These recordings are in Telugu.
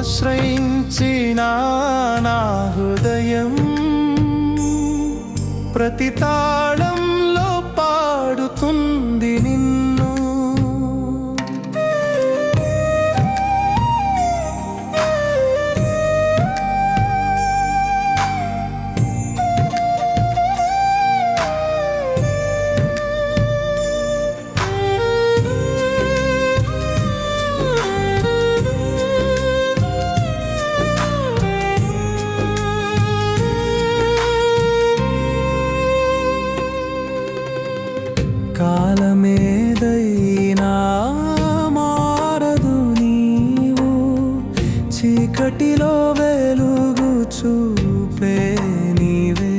ఆశ్రయించిన నా హృదయం ప్రతి తాళ కాలమేదైనా మారదు నీవు. చీకటిలో వెలుగు చూపే నీవే.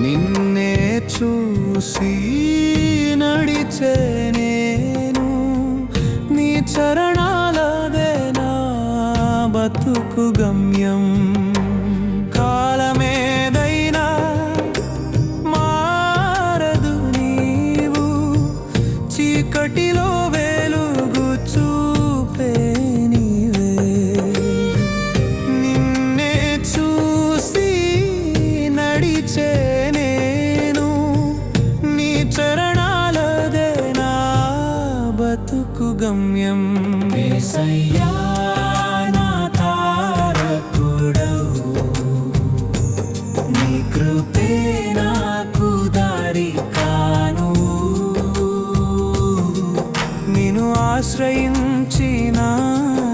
నిన్నే చూసి నడిచే నేను. నీ చరణాలదే నా బతుకు గమ్యం. గమ్యం ఏసయ్యా నా తారకుడవు. నీ కృపే నాకు దారి కాను. నేను ఆశ్రయించిన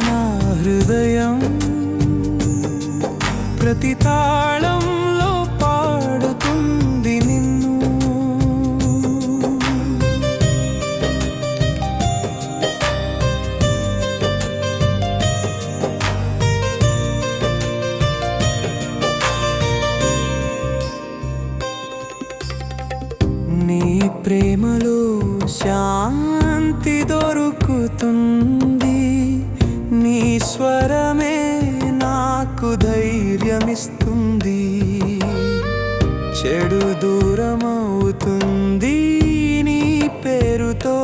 నా హృదయం ప్రతి తాళం నీ ప్రేమలో శాంతి దొరుకుతుంది. నీ స్వరమే నాకు ధైర్యమిస్తుంది. చెడు దూరమవుతుంది నీ పేరుతో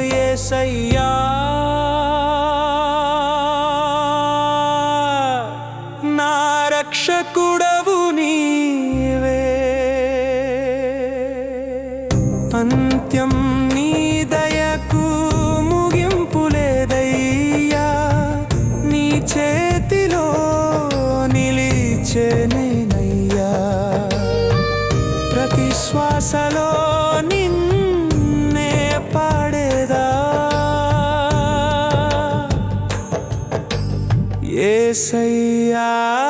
ఏసయ్యా. నా రక్షకు అంత్యం నీ దయకు ముగింపు లేదయ్యా. నీ చేతిలో నిలిచేనేనయ్యా ప్రతి శ్వాసలో నిన్నే పాడేదా. ఏసయ్యా.